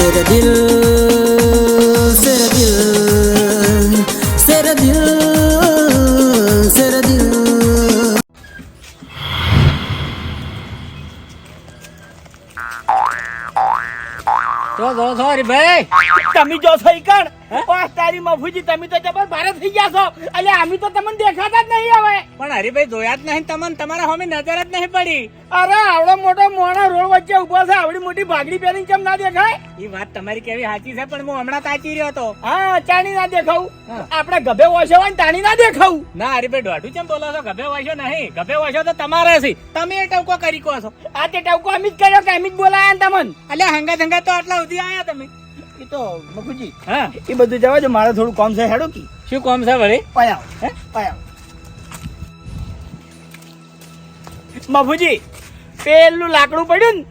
तेरा दिल तेरा दिल तेरा दिल तेरा दिल તો જો સોરી ભાઈ તમે જો છો ઈ કણ ઓહ, તારી મફુજી તમે તો જબર ભારે થઈ ગયા છો. એટલે અમે તો તમને દેખાતા જ નહીં હવે. પણ હરીભાઈ જોયા જ નહીં તમને. તમારા હોમી નજર જ નહીં પડી. અરે આવડો મોટો મોણો રોડ વચ્ચે ઊભો છે. આવડી મોટી ભાગડી પહેરીને કેમ ના દેખાય? એ વાત તમારી કેવી સાચી છે પણ હું હમણાં તાચી રહ્યો હતો. હા ચાણી ના દેખાવું. આપણે ગભે વોશો હોય તાણી ના દેખાવું. ના હરીભાઈ દોઢું કેમ બોલો છો? ગભે વાંચો નહીં. ગભે વાસો તો તમારે છે. તમે એ ટવકો કરી કહો છો. આ તે ટવકો અમે જ કર્યો કે અમે જ બોલાયા તમને. અલ્યા હંગા હંગા તો આટલા સુધી આયા તમે. એ તો મગુજી હા. એ બધું જવા જો મારે થોડું કામ છે હેડો કી. શું કોમ છે વળી? પાયા હે? પાયાવ મફુજી પેલું લાકડું પડ્યું ને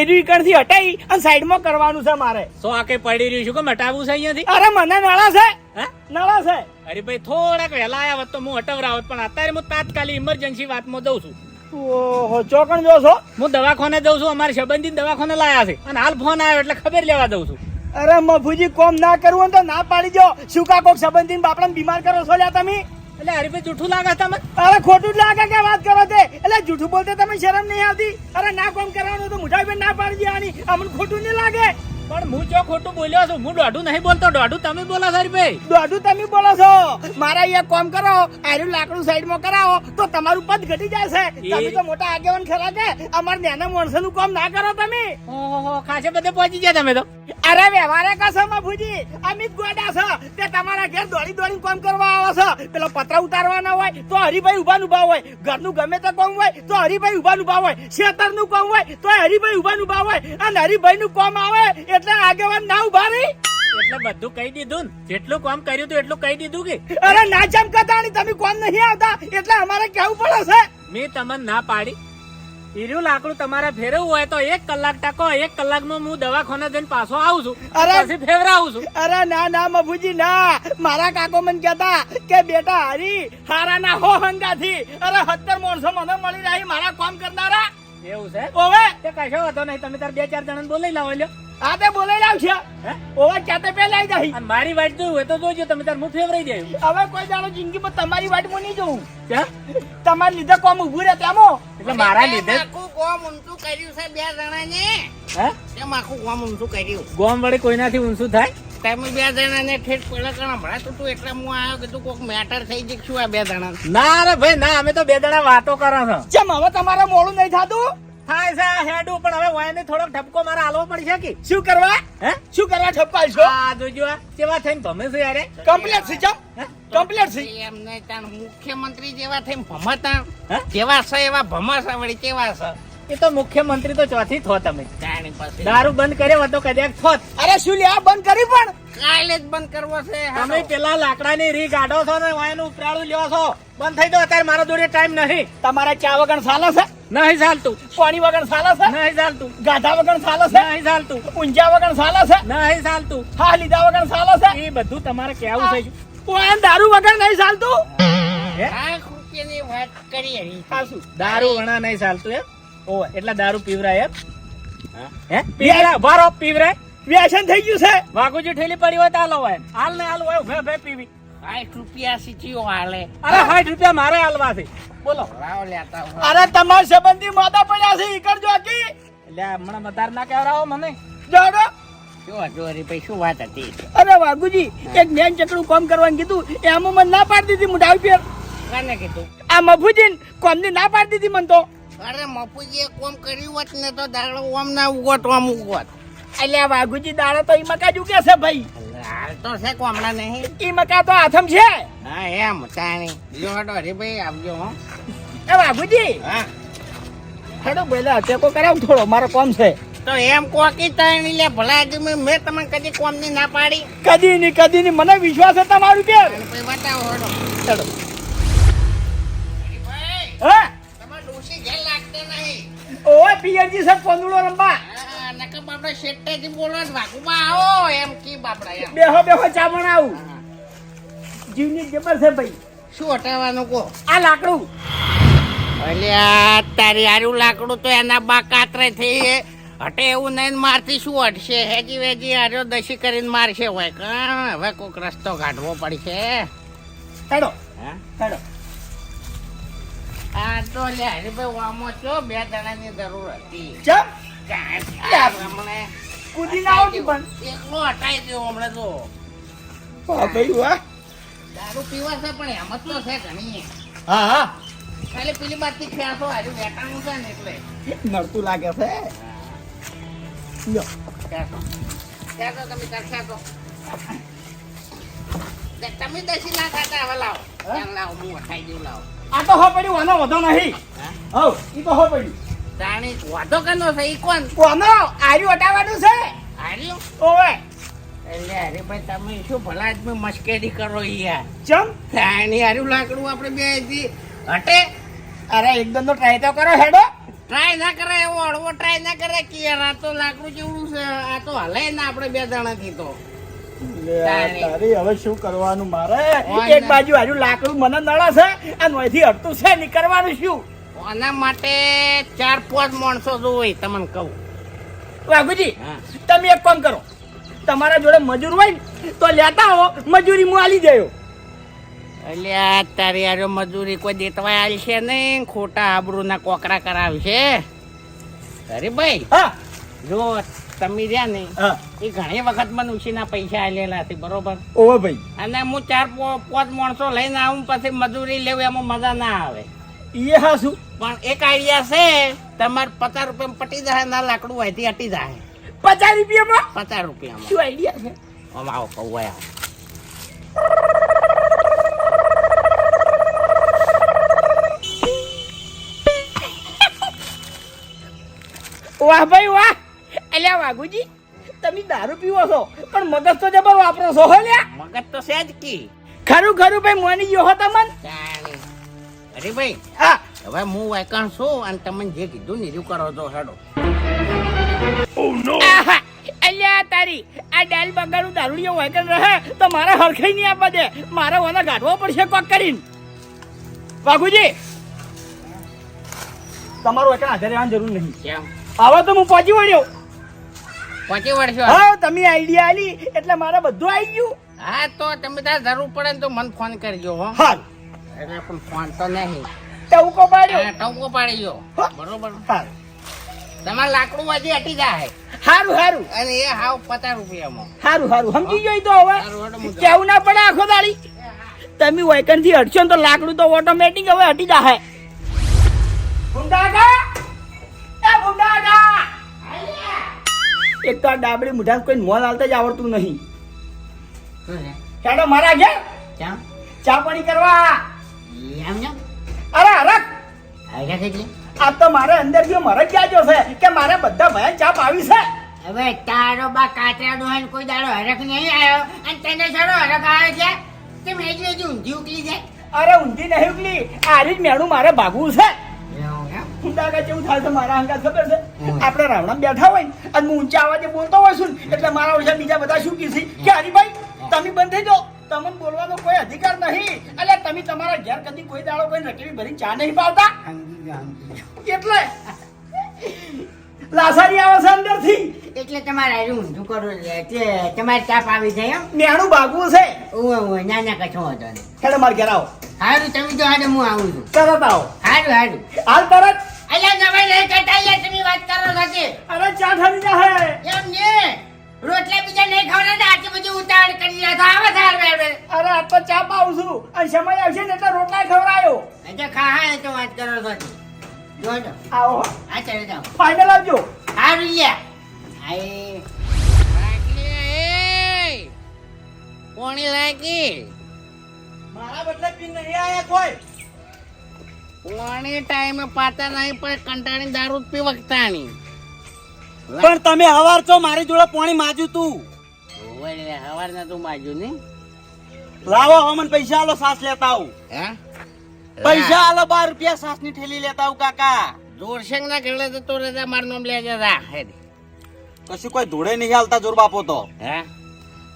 એનું ઈકણથી હટાઈ અને સાઈડમાં કરવાનું છે મારે. સો આ કઈ પડી રહ્યું શું કેમ હટાવવું છે અહીંયાથી? અરે મને નળા છે. હા? નળા છે. અરે ભાઈ થોડાક વહેલા આવ્યા હોત તો હું હટવરાવત પણ અત્યારે હું તાત્કાલિક ઇમરજન્સી વાતમાં જઉં છું. ઓહો ચોકણ જો છો? હું દવાખાને જઉં છું અમારી સંબંધી દવાખાને લાયા છે. અને હાલ ફોન આવ્યો એટલે ખબર લેવા દઉં છું. અરે મફુજી કોમ ના કરવું તો ના પાડી દો. શું કા કોક સંબંધી બાપડા બીમાર કરો છો લ્યા તમે? એટલે હરીભાઈ જૂઠું લાગે તમે અરે ખોટું જ લાગે કે વાત કરો તે. એટલે જૂઠું બોલતે તમે શરમ નહીં આવતી. અરે ના કોમ કરવાનું તો મુઠાઈ ના પાડી દેવાની. અમને ખોટું નહીં લાગે. પણ હું જો ખોટું બોલ્યો છું હું દોઢું નહીં બોલતો દોઢું તમે બોલો છો ભાઈ. દોઢું તમે બોલો છો. મારા અહીંયા કોમ કરો આર્યું લાકડું સાઈડમાં કરાવો તો તમારું પદ ઘટી જશે. તમે તો મોટા આગેવાન ખરા કે અમાર નાના માણસોનું કામ ના કરો તમે. ઓહો ખાસે બધે પહોંચી ગયા તમે તો. અરે વ્યવહારે કશો ભૂજી અમિત ગોડા છો તે તમારા ઘેર દોડી દોડી કામ કરવા આવો છો. પેલો પત્ર ઉતારવાના હોય તો હરિભાઈ ઊભા ઊભા હોય. ઘરનું ગમે તે કામ હોય તો હરિભાઈ ઊભા ઊભા હોય. ખેતરનું કામ હોય તો હરિભાઈ ઊભા ઊભા હોય. અને હરિભાઈ નું કામ આવે એટલે આગેવાન ના ઊભા રહી? એટલે બધું કહી દીધું ને. જેટલું કામ કર્યું હતું એટલું કહી દીધું કે. અરે ના ચમકતાણી તમે કોમ નહીં આવતા એટલે અમારે કેવું પડે છે. મેં તમને ના પાડી. હીરું લાકડું તમારે ફેરવવું હોય તો એક કલાક ટકો એક કલાકમાં હું દવાખાને જઈને પાછો આવું છું. અરે! પછી ફેવરાવું છું. અરે ના ના મભુજી ના. મારા કાકો મને કહેતા કે બેટા હરી હારા ના હો હંગાથી. અરે સત્તર માણસો મને મળી રહી મારા કામ કરનારા. એવું છે? ઓવે. તે કશો હતો નહીં. તમે તાર બે ચાર જણા બોલાઈ લાવો લ્યો. આ તે બોલે લાવશે? ઓવે ક્યાં પેલા આવી જાય મારી વાટ જોયું હોય તો જોજો તમે તાર હું ફેવરાઈ જાય હવે કોઈ દાડો જિંદગીમાં તમારી વાટમાં નહીં જોઉં? તમારા લીધે કોમ ઉભું રહે તેમો એટલે મારા લીધે આખું કોમ ઊંચું કર્યું છે બે જણાને. હે? કેમ આખું કોમ ઊંચું કર્યું? ગોમ વળી કોઈનાથી ઊંચું થાય? તમે બે જણાને ઠેઠ પેલા કણ હમણાં તો તું એટલે હું આવ્યો કીધું કોક મેટર થઈ જઈ છું આ બે જણા ના રે ભાઈ ના અમે તો બે જણા વાતો કરો છો. જેમ હવે તમારે મોડું નહીં થતું? થાય છે હેડું પણ હવે વાયને થોડોક ઠપકો મારે આલવો પડશે કે? શું કરવા? હે? શું કરવા ઠપકા છો આ જોજો કેવા થઈને ભમે છે યારે કમ્પ્લેટ છે ચમ કમ્પ્લેટ છે. એમ નહીં તાણ મુખ્યમંત્રી જેવા થઈને ભમતા જેવા છે એવા ભમાસા વળી કેવા છે? એ તો મુખ્યમંત્રી તો ચોથી થો તમે. દારૂ બંધ કર્યો હતો તો કદાચ થોત. અરે શું લ્યા બંધ કરી પણ? કાલે જ બંધ કરવો છે તમે. પેલા લાકડાની રી ગાઢો છો ને વાયનું ઉપરાળું લ્યો છો. બંધ થઈ દો અત્યારે મારો જોડે ટાઈમ નહીં. તમારા ચા વગર સાલો છે? નહીં ચાલતું પાણી વગર સાલે છે નહીં ચાલતું ગાધા વગર સાલે છે નહીં ચાલતું ઊંઝા વગર સાલે છે નહીં ચાલતું હા લીધા વગર સાલે છે એ બધું તમારે કેવું થઈ ઓય દારૂ વગર નહીં ચાલતું વાત કરી દારૂ વણા નહીં ચાલતું એમ ઓ એટલા દારૂ પીવરાય એમ હે પીવરા વારો પીવરાય વ્યસન થઈ ગયું છે વાઘુજી ઠેલી પડી હોય તો હાલો હોય હાલ ને હાલ હોય ભે ભે પીવી સાઠ રૂપિયા સીચીઓ હાલે. અરે સાઠ રૂપિયા મારે હાલવા છે. બોલો. લાવ લેતા. અરે તમારા સંબંધી માદા પડ્યા છે ઈ કરજો કી એટલે હમણાં વધારે ના કહેવરાવો મને. જોડો શું વાત હતી? અરે વાઘુજી એક જ્ઞાન ચકડું કોમ કરવાનું કીધું એમાં મને ના પાડી દીધી મુઢાવી પેર કાને કીધું? આ મફુજીન કોમની ના પાડી દીધી મને તો. અરે મફુજીએ કોમ કર્યું હોત ને તો દાડો ઓમ ના ઉગોત ઓમ ઉગોત. એટલે વાઘુજી દાડો તો એમાં કાજ જ ઉગે છે ભાઈ. હાલ તો છે કોમડા નહીં. ઈ મકા તો આથમ છે. હા એમ ચાણી. લ્યો હટો હરીભાઈ આવજો હો. એ બાબુજી હા. હેડો પેલા ટેકો કરાવ થોડો મારો કોમ છે. તો એમ કોકી તાણી લે ભલા મેં મેં તમને કદી કોમની ના પાડી. કદી ની કદી ની મને વિશ્વાસ છે તમારું કે? ભાઈ બતાવો હેડો. હરીભાઈ હા? તમારે ડોસી ઘેર લાગતે નહીં. ઓય પિયરજી સર પંદુડો રંબા નકર બાપડા બોલો ને વાઘુબા આવો એમ કી બાપડા એમ. બેહો બેહો ચામણ આવું. જીવની જબર છે ભાઈ. શું હટાવવાનું કહો? આ લાકડું. આ તારી હારું લાકડું તો એના બા કાતરે થઈ હટે એવું નહીં મારથી મારતી શું હટશે? હેજી વેજી આર્યો દશી કરીને મારશે હોય. કાં? હવે કોક રસ્તો કાઢવો પડશે. હા? હેડો. આ તો લે હરીભાઈ વામો છો? બે જણાની જરૂર હતી. ચમ. કૂદી ના આવતી પણ એકલો હટાઈ દો હમણાં તો વાહ ભાઈ વાહ દારૂ પીવા છે પણ એમ તો છે ઘણી હા હા ખાલી પેલી બાજથી ખેંચો હારું વેટાણું છે ને એટલે નડતું લાગે છે લ્યો તમે તાર તે તમે દસી ના ખાતા હવે લાવો લાવો હું હટાઈ દઉં લાવો આ તો હો પડ્યું આનો વધો નહીં. હો? ઈ તો હો પડ્યું. તાણી વાતો કનો છે ઈ કોણ? કોનો? આર્યું હટાવવાનું છે? આર્યું? ઓવે. એટલે અરે ભાઈ તમે શું ભલા આદમી મશ્કરી કરો યાર ચમ? તાણી હાર્યું લાકડું આપણે બે અહીંથી હટે. અરે એકદમ તો ટ્રાય તો કરો હેડો. ટ્રાય ના કરે એવો હળવો ટ્રાય ના કરે કે યાર આ તો લાકડું જેવડું છે આ તો હલે ના આપણે બે જણાથી તો. લે તારી હવે શું કરવાનું મારે? એક બાજુ આજુ લાકડું મને નડે છે અને નોયથી હટતું છે નીકળવાનું શું? આના માટે ચાર પાંચ માણસો જોઈ તમને કહું. હા. તમે એક કામ કરો. તમારા જોડે મજૂર હોય ને તો લેતા આવો. મજૂરી હું આલી જયો એટલે આ તારી યાર મજૂરી કોઈ દેતવાય આલી છે નહીં ખોટા આબરૂના કોકરા કરાવશે. અરે ભાઈ હા. જો તમે રહ્યા ને એ ઘણી વખત મને ઉછીના પૈસા આલેલા છે બરોબર? ઓ ભાઈ. અને હું ચાર પાંચ માણસો લઈને આવું પછી મજૂરી લેવું એમાં મજા ના આવે. એ હા શું પણ એક આઈડિયા છે તમારે પચાસ રૂપિયામાં પટી જાય ના લાકડું હોય હટી જાય પચાસ રૂપિયામાં? પચાસ રૂપિયામાં. શું આઈડિયા છે? આમ આવો કહું આવો વાહ ભાઈ વાહ. અલ્યા વાઘુજી તમે દારૂ પીવો છો પણ મગજ તો જબર વાપરો છો હો લ્યા. મગજ તો છે જ કી. ખરું ખરું ભાઈ મોની ગયો હો તમન. અરે ભાઈ હા. હવે હું વાયકણ છું અને તમે જે કીધું ને કરો છો હેડો. અલ્યા તારી આ ડાલ બગાડું દારૂડિયો વાયકલ રહે તો મારે હરખાઈ નહીં આપવા દે. મારે ઓને ગાઢવો પડશે કોક કરીને. વાઘુજી તમારું વાયકલ હાજર રહેવાની જરૂર નહીં. કેમ? હવે તો હું પહોંચી વળ્યો. પહોંચી વળશો? હા તમે આઈડિયા આલી એટલે મારે બધું આવી ગયું. હા તો તમે તાર જરૂર પડે ને તો મને ફોન કરજો હા. એટલે પણ ફોન તો નહીં. ટવકો પાડ્યો? ટવકો પાડી ગયો. બરોબર. તમારે લાકડું હજી હટી જાય. હારું હારું. અને એ હાવ પચાસ રૂપિયામાં. હારું હારું. સમજી ગયો તો હવે. કેવું ના પડે આખો દાડી? તમે વાયકનથી હટશો તો લાકડું તો ઓટોમેટિક હવે હટી જાય એક તો આ ડાબડી મુઠાસ કોઈ મોલ હાલતા જ આવડતું નહીં. હેડો મારા ઘેર. ચા પાણી કરવા. એમ કેમ? અરે હરક આવ્યા? આ તો મારે અંદર ગયો મારે ક્યાં જો છે? કે મારે બધા ભયા ચાપ આવી છે? હવે તારો બા કાતરા ડોહાને કોઈ દાડો હરખ નહીં આવ્યો. અને તને સારો હરખ આવે છે? તે મેં જ લેજો ઊંધી ઉકલી જાય અરે ઊંધી નહીં ઉકલી. આરી જ મેળું મારે ભાગવું છે. એવું એમ? થાય છે મારા હંગાત ખબર છે? આપણે રાવણા બેઠા હોય ને અને હું ઊંચા અવાજે બોલતો હોય છું એટલે મારા ઓછા બીજા બધા શું કીધી કે હરીભાઈ તમે બંધ થઈ જાઓ. તમને બોલવાનો કોઈ અધિકાર નહીં. એટલે તમે તમારા ઘેર કદી કોઈ દાડો કોઈ રકેલી ભરીને ચા નહીં પાવતા? એટલે? લાસારી આવે છે અંદરથી. એટલે તમારે આજે ઊંધું કરો એટલે તમારે ચાપ આવી જાય એમ. નેણું બાગવું છે. ઓવે ઓવે ના ના કશો વાંધો નહીં. હેડો માર ઘેર આવો. હારું તમે તો આજે હું આવું છું. તરત આવો. હારું હારું. હાલ તરત. અને સમય આવશે ને એટલે રોટલા ખવડાયો. એટલે ખાહા એ તો વાત કરો છો તે. જો આવો આ ચાલે જાઓ ફાઇનલ આવજો. હા લ્યા આય કોણી લાગી મારા બદલે પીન નહીં આયા કોઈ. કોણી ટાઈમે પાતા નહીં પણ કંટાળી દારૂ પી વખતાણી પણ તમે હવાર છો મારી જોડે પાણી માજ્યું તું. હવાર ના તું માજ્યું ને લાવો હમન પૈસા આલો સાસ લેતા આવું. હે? પૈસા આલો બાર રૂપિયા સાસની ઠેલી લેતા આવું કાકા. જોરસંગ ના ઘરે તો તો રજા માર નામ લે જતા કશું કોઈ ધૂળે નહીં હાલતા જોર બાપો તો. હે?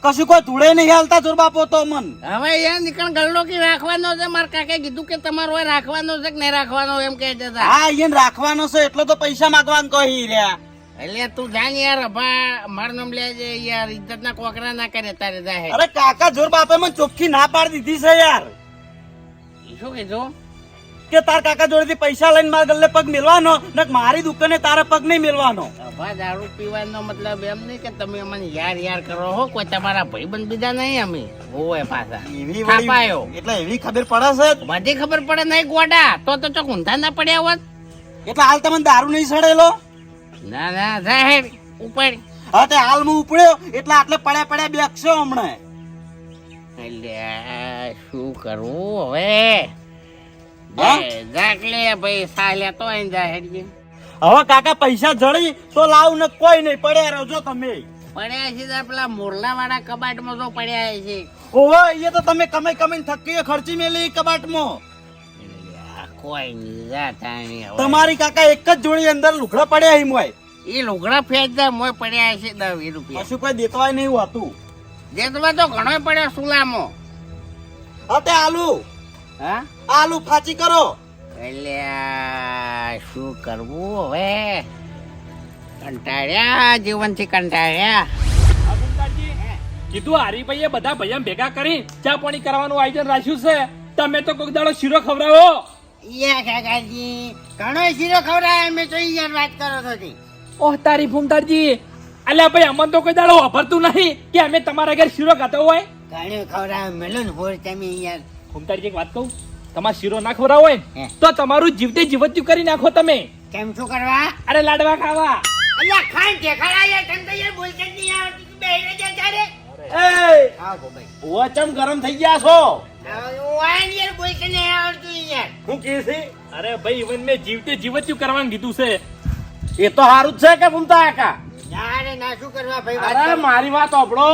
કશું કોઈ ધૂળે નહીં હાલતા જોર બાપો તો મન હવે એ નીકળ ગલ્લો કે રાખવાનો છે? માર કાકે કીધું કે તમારો રાખવાનો છે કે નહીં રાખવાનો એમ કહે છે હા એને રાખવાનો છે એટલો તો પૈસા માંગવાનું કહી રહ્યા. એટલે તું જાણ યાર અભા મારું નામ લેજે યાર ઇજ્જત ના કોકરા ના કરે તારે જાહે. અરે કાકા જોર બાપે મને ચોખ્ખી ના પાડી દીધી છે યાર. શું કીધું? કે તાર કાકા જોડેથી પૈસા લઈને મારા ગલ્લે પગ મેલવાનો ને મારી દુકાને તારા પગ નહીં મેલવાનો. અભા દારૂ પીવાનો મતલબ એમ નહીં કે તમે અમને યાર યાર કરો હો કોઈ તમારા ભાઈબંધ બીજા નહીં અમે ઓય પાછા. એવી. વળી- એટલે એવી ખબર પડે છે? બધી ખબર પડે નહીં ગોડા તો તો ચોક ઊંધા ના પડ્યા હોત. એટલે હાલ તમને દારૂ નહીં સડેલો? ના ના જાહેર ઉપર હા તે હાલ ઉપડ્યો એટલે આટલે પડ્યા પડ્યા બેગશો હમણાં. અલ્યા શું કરવું હવે? જાકલે ભાઈ સાલ્યા તો અહીં જાહેર હવે કાકા પૈસા જડી તો લાવ ને કોઈ નહીં પડ્યા રહેજો તમે. પડ્યા છે તો પેલા મોરલા વાળા કબાટમાં તો પડ્યા છે. ઓહો એ તો તમે કમાઈ કમાઈને થકી ખર્ચી મેલી કબાટમાં. કોઈ. તમારી કાકા એક જ જોડી અંદર લુગડા પડ્યા એમ હોય. એ લુગડા ફેંચતા મોય પડ્યા છે દસ વીસ રૂપિયા. કશું કોઈ દેતવાય નહીં હોતું. દેતવા તો ઘણો પડ્યો સુલામો. હા તે આલુ. હા? આલુ ફાચી કરો. એટલે શું કરવું હવે? કંટાળ્યા જીવનથી કંટાળ્યા. કીધું હરીભાઈએ બધા ભૈયા ભેગા કરી ચા પાણી કરવાનું આયોજન રાખ્યું છે. તમે તો કોઈક દાડો શીરો ખવડાવો. યા કાકાજી ઘણો શીરો ખવડાય અમે તો યાર વાત કરો છો તી. ઓહ તારી ભૂમતાજી અલ્યા ભાઈ અમને તો કોઈ દાડો વાપરતું નહીં કે અમે તમારા ઘર શીરો ખાતો હોય. ઘણો ખવડાય મેલો હોર તમે યાર. ભૂમતાજી એક વાત કહું તમારે શીરો ના ખવડાવો હોય તો તમારું જીવતે જીવત્યું કરી નાખો તમે. કેમ શું કરવા? અરે લાડવા ખાવા. અલ્યા ખાન ખરા યાર તને તો યાર બોલશે નહીં આવતી તું બેહીને જા તારે એ હા ગોભાઈ વચમ ગરમ થઈ ગયા છો? હું કે છે? અરે ભાઈ ઈવન મે જીવતે જીવત્યું કરવાનું કીધું છે. એ તો સારું જ છે કે ભૂમતા કાકા? ના ના શું કરવા ભાઈ અરે મારી વાત ઓપડો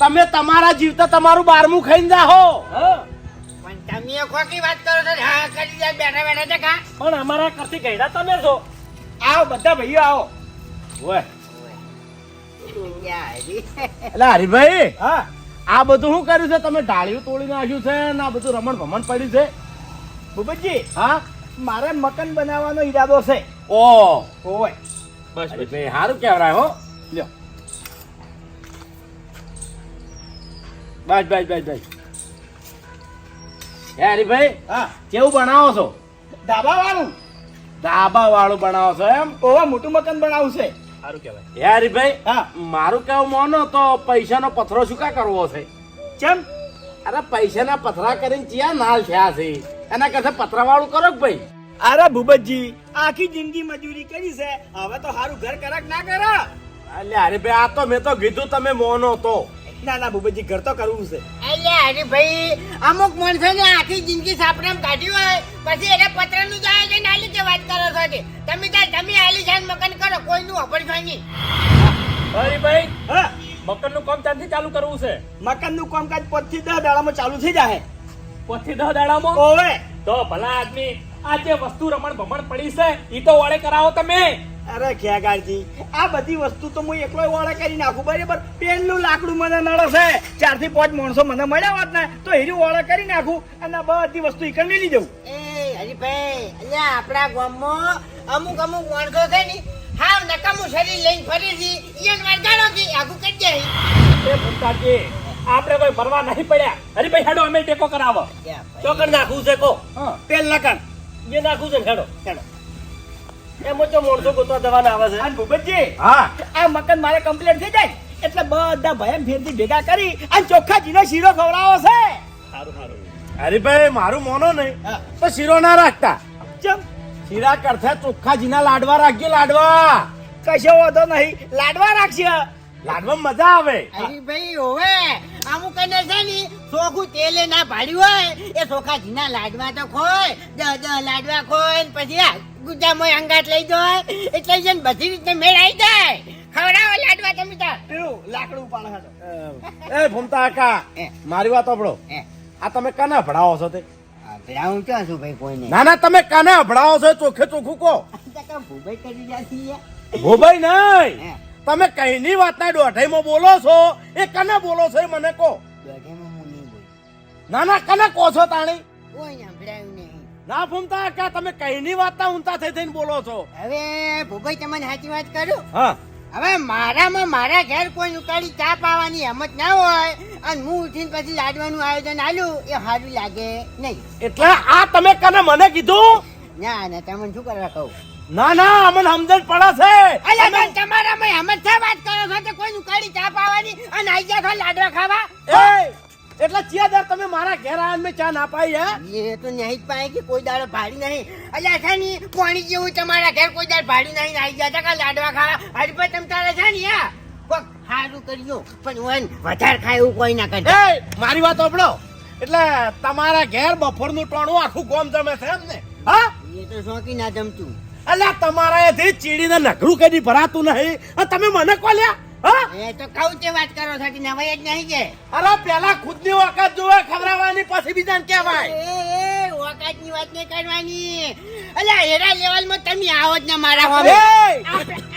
તમે તમારા જીવતા તમારું બારમું ખાઈને જાહો. પણ તમે ખોટી વાત કરો છો. હા કરી જાય બેઠા બેઠા ટકા પણ અમારા કરતી ગયડા તમે છો. આવો બધા ભાઈઓ આવો. ઓય. એટલે હરિભાઈ હા આ બધું શું કર્યું છે? તમે ઢાળિયું તોડી નાખ્યું છે ને આ બધું રમણ ભમણ પડ્યું છે? ભૂપતજી હા? મારે મકાન બનાવવાનો ઈરાદો છે. ઓ. ઓય બસ ભાઈ સારું કહેવાય હો. લ્યો. બસ બસ બસ બસ. હે હરિભાઈ હા. કેવું બનાવો છો? ધાબા વાળું ધાબા વાળું બનાવો છો એમ? ઓ મોટું મકાન બનાવું છે. સારું કહેવાય. હે હરીભાઈ હા. મારું કેવું મોનો તો પૈસાનો પથરો શું કા કરવો છે? કેમ અરે પૈસાના પથરા કરીને ચિયા નાલ થયા છે. એના કરતા પથરા વાળું કરો ભાઈ? અરે ભૂપતજી આખી જિંદગી મજૂરી કરી છે. હવે તો સારું ઘર કરાક ના કરો. અરે હરીભાઈ આ તો મેં તો કીધું તમે મોનો તો. ના ના ભૂપેજી ઘર તો કરવું છે. અલ્યા અરે ભાઈ અમુક માણસો ને આખી જિંદગી સાપરામ કાઢ્યું હોય પછી એને પત્રનું જાય છે નાલી કે વાત કરો છો કે? તમે તાર તમે આલીશાન મકાન કરો કોઈનું વાપરશો નહીં. ભાઈ હા. મકાનનું કામ ત્યાંથી ચાલુ કરવું છે? મકાનનું કામકાજ પાંચથી દસ દાડામાં ચાલુ થઈ જાય પછી દસ દાડામાં? ઓવે. તો ભલા આદમી આ જે વસ્તુ રમણ ભમણ પડી છે ઈ તો વાળે કરાવો તમે. અરે ખેગારજી આ બધી વસ્તુ તો હું એકલો વાળા કરી નાખું બરાબર? પેલું લાકડું મને નડશે ચારથી પાંચ માણસો મને મળ્યા હોત ને તો હીરું વાળા કરી નાખું અને બધી વસ્તુ ઈકણ મેલી જવું એ હરીભાઈ અલ્યા આપણા ગામમાં અમુક અમુક માણસો છે ને હાવ નકામું શરીર લઈને ફરે છે. ઈયન કે આગું કરી દે. એ ભૂમતાજી આપણે કોઈ ભરવા નહીં પડ્યા. હરીભાઈ હેડો અમે ટેકો કરાવો. ચોકડ નાખવું છે કો. હા. પેલા કણ જે નાખવું છે હેડો હેડો. એમ તો માણસો ગોતવા જવાના આવે છે. અને ભૂપતજી હા. આ મકાન મારે કમ્પ્લીટ થઈ જાય. એટલે બધા ભયમ ફેરથી ભેગા કરી અને ચોખ્ખા જીનો શીરો ખવડાવો છે. સારું સારું હરીભાઈ મારું મોનો નહીં. તો શીરો ના રાખતા. ચમ. શીરા કરતા ચોખ્ખા જીના લાડવા રાખજો લાડવા. કશો વાંધો નહીં. લાડવા રાખશે લાડવા મજા આવે. હરીભાઈ હોવે આમું એને છે ને ચોખ્ખું તેલે ના પાડ્યું હોય. એ ચોખા જીના લાડવા તો ખોય દ લાડવા ખોય ને પછી આ ગુજામાં અંગાત લઈ જાય એટલે જન બધી રીતે મેળ આવી જાય. ખવડાવો લાડવા તમે તાર પેલું લાકડું પાણ હાલો. એ ભૂમતા કાકા મારી વાત સાંભળો. આ તમે કાને ભણાવો છો તે? હું ક્યાં છું ભાઈ કોઈને? ના ના તમે કાને ભણાવો છો? ચોખ્ખે ચોખ્ખું કહો. ભૂભાઈ કરી જાતી ભૂભાઈ નહીં. તમે કઈની વાતના દોઢાઈમાં બોલો છો? એ કને બોલો છો એ મને કહો. દોઢેમાં હું નહીં બોલ. ના ના કને કહો છો તાણી? કોઈ ના ફૂમતા કાકા તમે કઈની વાતના ઊંતા થઈ થઈને બોલો છો? હવે ભૂભાઈ તમને સાચી વાત કરું? હા. હવે મારામાં મારા ઘેર કોઈ ઉકાળી ચા પાવાની હિંમત ના હોય અને હું ઉઠીને પછી લાડવાનું આયોજન આલું એ સારું લાગે નહીં. એટલે આ તમે કને મને કીધું? ના ના તમને શું કરવા કહું? ના ના અમને સમજણ પડે છે. પણ તમારામાં હિંમત છે વાત કરો છો કે કોઈ ઉકાળી ચા પાવાની અને આઈ ગયા છો લાડવા ખાવા? એ એટલે ચિયાદાર તમે મારા ઘેર આવીને મેં ચા ના પાઈ હે? એ તો નહીં પાય કે કોઈ દાડો ભાડી નહીં. અલ્યા છે ને પાણી જેવું તમારા ઘેર કોઈ દાડો ભાડી નહીં આવી ગયા કા લાડવા ખાવા. હરી પર તમ તારે છે ને યા? કોક સારું કર્યું પણ એને વધારે ખાય એવું કોઈ ના કરે એ મારી વાત સાંભળો. એટલે તમારા ઘેર બફરનું ટોણું આખું ગોમ જમે છે એમ ને? હા? એ તો શોખી ના જમતું. અલ્યા તમારા એથી ચીડીને નગરું કદી ભરાતું નહીં. અને તમે મને કોલ્યા હા એ તો કહું છે વાત કરો છો કે નવાઈ જ નહીં કે. અરે પેલા ખુદની વખત જોવે ખવડાવવાની પછી બીજાને કહેવાય. એ એ ઓકાતની વાત નહીં કરવાની. અલ્યા એરા લેવલમાં તમે આવો જ ના મારા હોમે એ!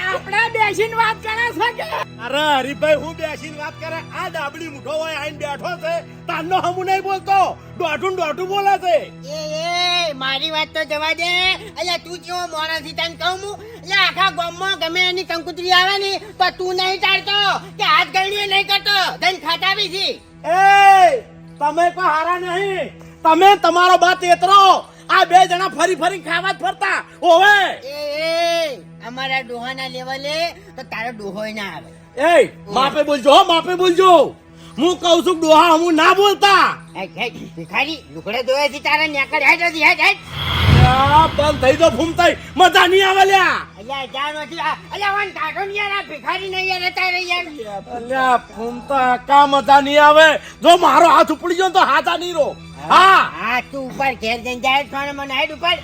આપણે બેસીને વાત કરે છે કે? અરે હરીભાઈ હું બેસીને વાત કરે. આ દાબડી મુઠો હોય આઈને બેઠો છે. તારનો હમુ નહીં બોલતો. દોઢું ને દોઢું બોલે છે. એ એ મારી વાત તો જવા દે. અલ્યા તું કેવો મોણા થી તને કહું હું? અલ્યા આખા ગામમાં ગમે એની કંકુતરી આવે ને તો તું નહીં ટાળતો કે હાથ ગણીએ નહીં કરતો. ધન ખાટાવી છી. એ તમે કોઈ હારા નહીં. તમે તમારો બાત એતરો. આ બે જણા ફરી ફરી ખાવા જ ફરતા. ઓવે! એ એ અમારા ડોહાના લેવલે તો તારો ડોહોય ના આવે. એ માપે બોલજો હો માપે બોલજો. હું કહું છું ડોહા હું ના બોલતા. ભિખારી લુકડે ધોયા છે તારા નેકડ હેટ હતી હેટ હેટ બંધ થઈ તો ફૂમતાઈ મજા નહીં આવે લ્યા. અલ્યા જા નથી. આ અલ્યા વન કાઢો યાર ભિખારી નહીં યાર તારે યાર. અલ્યા ફૂમતા કા મજા નહીં આવે. જો મારો હાથ ઉપડી ગયો તો હાથા નહીં રો હા. હા તું ઉપર ઘેર જઈને જાય છો મને હેડ ઉપર.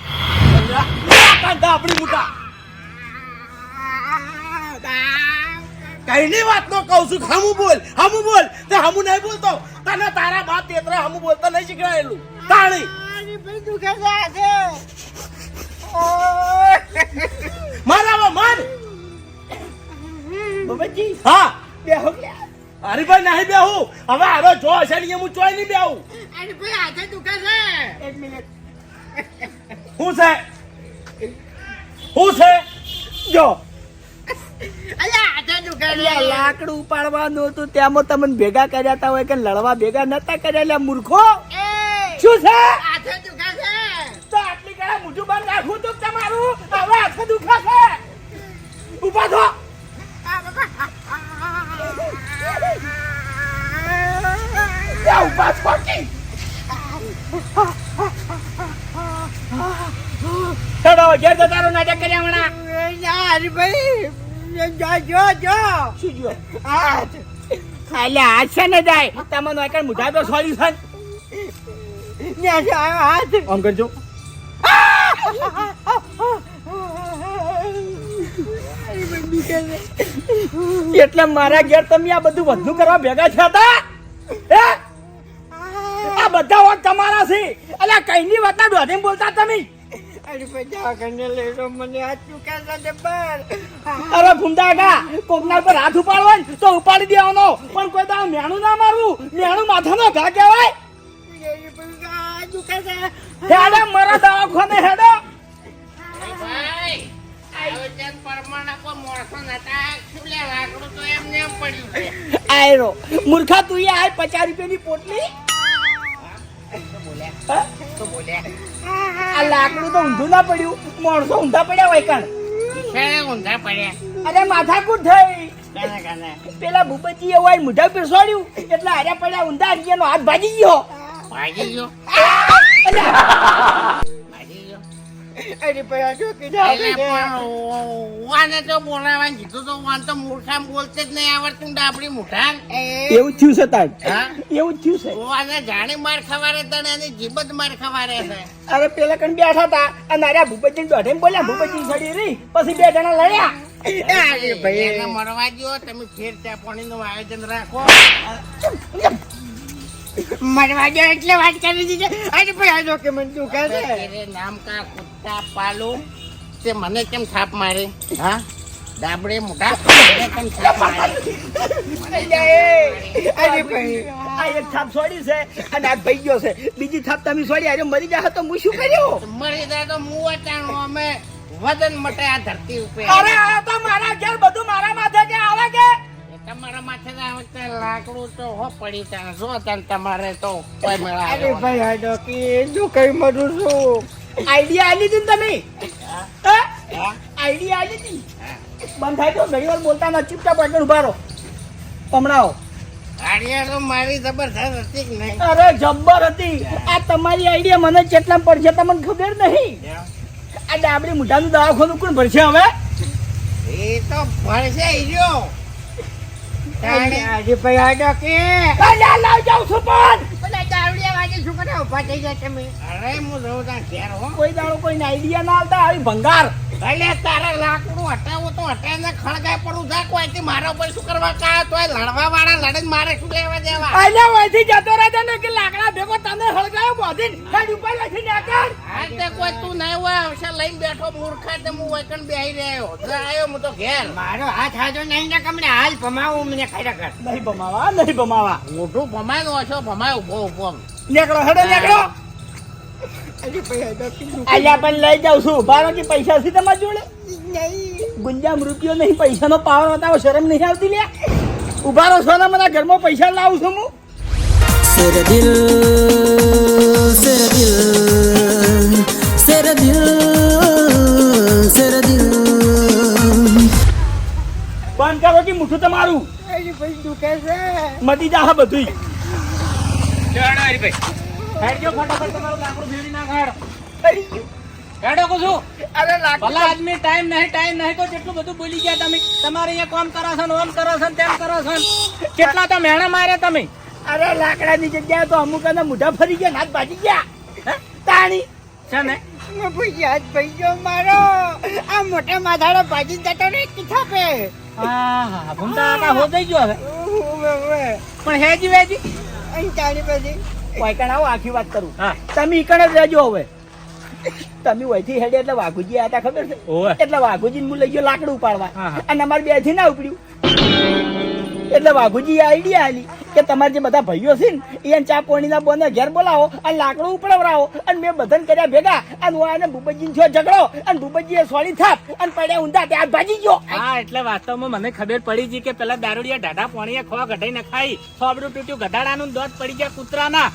આપણી મોટા કઈની વાત નો કહું છું હમું બોલ હમું બોલ. તે હમુ નહીં બોલતો. તને તારા બાપ તેતરા હમુ બોલતા નહીં શીખવાયેલું. તાળી. મારા માર બાબાજી હા. બેહો. હરીભાઈ નહીં બેહું. હવે આરો જો હશે ને હું ચોય નહીં બેહું. હાથે દુખે છે. એક મિનિટ. શું છે? શું છે? જો. અલ્યા હાથે દુખે લાકડું ઉપાડવાનું હતું. તેમાં તમને ભેગા કર્યા તા હોય કે લડવા ભેગા નતા કર્યા લ્યા મૂર્ખો. શું છે? હાથે દુખે છે. તો આટલી કડા મોઢું બંધ રાખું તો તમારું? હવે હાથ દુખા છે. ઊભા થો. ત્યાં ઊભા ચડો ઘેર તો રહો નાટક કર્યા હમણાં યાર ભાઈ જો જો જો. શું જો. અલ્યા હાથ છે ને જાય. તમને એક મુઠા તો સોલ્યુશન હાથ આમ કરજો. એટલે મારા ઘેર તમે આ બધું વધુ કરવા ભેગા થયા હતા? હે? બધા વાત તમારા છે અલ્યા કઈની વાતના દોઢેમ બોલતા તમે? અરે કોકના પર હાથ ઉપાડવો ને તો ઉપાડી દેવાનો. પણ કોઈ મેણું ના મારવું. મેણું માથાનો ઘા કહેવાય. હેડો મારા દવાખાને હેડો. આયરો. મૂર્ખા તું એ આય પચાસ રૂપિયાની પોટલી? આ લાકડું તો ઊંધું ના પડ્યું માણસો ઊંધા પડ્યા હોય કણ ઊંધા પડ્યા અરે માથાકૂટ થઈ. પેલા ભૂપતજી એ હોય મુઢા પીરસોડ્યું એટલે હાર્યા પડ્યા ઊંધા હાથ ભાગી ગયો. ભાગી ગયો? અરે આ દુખી એટલે પણ વાને તો બોલાવાનું કીધું તો વાન તો મૂર્ખામ બોલતે જ નહીં આવડતું ડાબડી મૂઠાન. એવું થયું છે તાર. હા? એવું જ થયું છે. વાને જાણી માર ખવારે તને એની જીભ જ માર ખવારે છે. અરે પેલા કણ બેઠા હતા અને ભૂપતજી દોઢે બોલ્યા ભૂપતજી સડી રહી પછી બે જણા લડ્યા. અરે ભાઈ એને મરવા દો તમે ફેર ચા પાણીનું આયોજન રાખો. મરવા દો એટલે વાત કરી દીધી. અરે ભાઈ આ ડોક્યુમેન્ટ મને કહે છે? નામ કા કુત્તા પાલો તે મને કેમ થાપ મારે? હા? ડાબડે મોટા મને કેમ થાપ મારે? અરે અરે ભાઈ, આ એક થાપ છોડી છે અને આ ભાઈ ગયો છે. બીજી થાપ તમે છોડી આજે મરી જાય તો હું શું કર્યું? મરી જાય તો મુવાચાણું અમે વજન મટે આ ધરતી ઉપર. અરે આ તો મારા ઘેર બધું મારા માથે કે આવે કે? તમારા માથે લાકડું તો હો પડી ત્યાં જો ત્યાં તમારે તો કોઈ મેળા અરે ભાઈ આ ડોકી શું કઈ મરું છું. આઈડિયા આલી હતી તમે? આઈડિયા આલી હતી બંધ થાય તો ઘણી વાર બોલતા ના ચૂપચાપ આગળ ઊભા રહો. હમણાં. તો મારી જબરદસ્ત હતી કે નહીં? અરે જબ્બર હતી. આ તમારી આઈડિયા મને કેટલા પડશે તમને ખબર નહીં. આ ડાબડી દવા દવાખાનું કોણ ભરશે હવે? એ તો ભરશે ઈ રહ્યો કોઈ દાડો કોઈને આઈડિયા ના આવતા આવી ભંગાર. ભલે તારે લાકડું હટાવું તો હટાવીને ખળગાય પડું જા કોઈ થી મારા ઉપર શું કરવા કા તો લડવા વાળા લડે જ મારે શું લેવા દેવા? અલ્યા વધી જતો રહેતો ને કે લાકડા ભેગો તને હળગાયો બોધીને હેડ ઉપર લખી નાખર આ તે કોઈ તું નહીં હોય હશે લઈને બેઠો મૂર્ખા તે હું વૈકણ બેહી રહ્યો. આવ્યો હું તો ઘેર. મારો હાથ હાજો નહીં ને કમને હાલ ભમાવું મને ખરેખર નહીં ભમાવા નહીં ભમાવા. મોટું ભમાય નો છો ભમાય ઊભો ઊભો નીકળો હેડો નીકળો. અલ્યા પણ લઈ જાઉં છું. બારો કે પૈસા છે તમારી જોડે? ગુંજામ રૂપિયો નહીં પૈસાનો પાવર બતાવો શરમ નહીં આવતી લે ઉભારો છો ને મને ઘરમાં પૈસા લાવું છું હું. Ser dil, ser dil, ser dil, ser dil. બંધ કરો કે મુઠું તમારું. મતી જા બધું ચાલો હરીભાઈ હેડજો ફટાફટ તમારું લાકડું ફેરવી નાખ હેડો હેડો કહું છું અરે ભલા આદમી ટાઈમ નહીં ટાઈમ નહીં તો કેટલું બધું બોલી ગયા તમે. તમારે અહીંયા કોમ કરો છો ઓમ કરો છો તેમ કરો છો. કેટલા તો મેણા માર્યા તમે? અરે લાકડાની જગ્યાએ તો અમુક મુઢા ફરી ગયા હાથ ભાજી ગયા? તાણી. છે ને યાદ ભાઈ ગયો મારો. આ મોટા માથાડો ભાજી જતો રે કિથા પે. હા હા ભૂમતા કાકા હો ગયો હવે. પણ હેજી વેજી. અહીં ચાલી પછી. વાયકણ આવો આખી વાત કરું. તમે ઈકણ જ રહેજો હવે. તમે વહીથી હેડે એટલે વાઘુજી આયા ખબર છે? એટલે વાઘુજી હું લઈ ગયો લાકડું ઉપાડવા. અને અમારે બેથી ના ઉપડ્યું એટલે વાઘુજી આઈડિયા આલી કે તમારે જે બધા ભાઈઓ છે ને એને ચા પાણીના બોને ઘેર બોલાવો અને લાકડું ઉપડાવરાવો. અને મેં બધાને કર્યા ભેગા. અને હું આને ભૂપતજી થયો ઝઘડો. અને ભૂપતજી સોળી થાપ અને પડ્યા ઊંધા ત્યાં ભાજી ગયો. હા એટલે વાસ્તવમાં મને ખબર પડી છે કે પેલા દારૂડિયા ઢાઢા પાણીએ ખોવા ગઢાઈ નખાઈ. ખાઈ થોબડું તૂટ્યું ગધાડાનું દોત પડી ગયા કૂતરાના.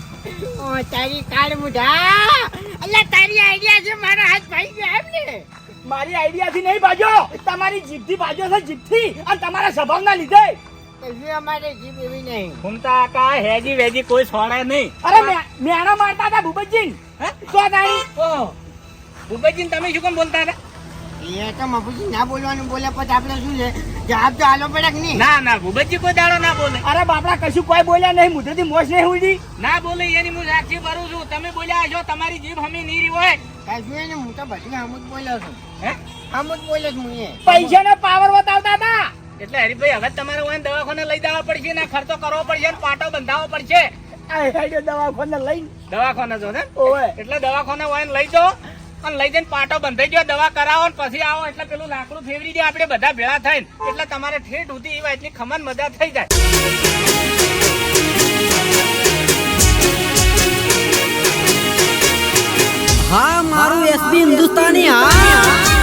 ઓ તારી કાળ મુઢા. અલ્લા તારી આઈડિયા છે મારા હાથ ભાઈ ગયા એમ ને. મારી આઈડિયા થી નહીં ભાજો તમારી જીભથી ભાજો છે જીભથી. અને તમારા સ્વભાવના લીધે. અમારે જીભ એવી નહીં. ઘૂમતા કા હેજી વેજી કોઈ છોડે નહીં. અરે મે- મારતા હતા ભૂપતજી. ઓહો. તમે શું કેમ બોલતા હતા? એ તો મફુજી ના બોલવાનું બોલે પછી આપણે શું છે? જવાબ તો આલો પડે નહીં? ના ના ભૂપતજી કોઈ દાડો ના બોલે. અરે બાપડા કશું કોઈ બોલ્યા નહીં મુદ્દેથી મોજ નહીં ઉડી ના બોલે એની હું સાક્ષી ભરું છું. તમે બોલ્યા છો તમારી જીભ હમી નીરી હોય. કશું એને હું તો બધી હમ જ બોલ્યો છું. હે? આમ જ બોલ્યો છું પૈસા એ. પૈસાનો પાવર બતાવતા હતા. એટલે હરીભાઈ હવે તમારે ઓય દવાખાને લઈ જવા પડશે ને ખર્ચો કરવો પડશે ને પાટો બંધાવવો પડશે. દવાખાને લઈ દવાખાને જો ને? એટલે દવાખાને હોય ને લઈ જાઓ અને લઈ જઈને પાટો બંધાઈ ગયો દવા કરાવો ને પછી આવો. એટલે પેલું લાકડું ફેરવી દે આપણે બધા ભેળા થઈને એટલે તમારે ઠેઠ ઉધી એ વાતની ખમન મજા થઈ જાય. હા મારું એસબી હિન્દુસ્તાની હા.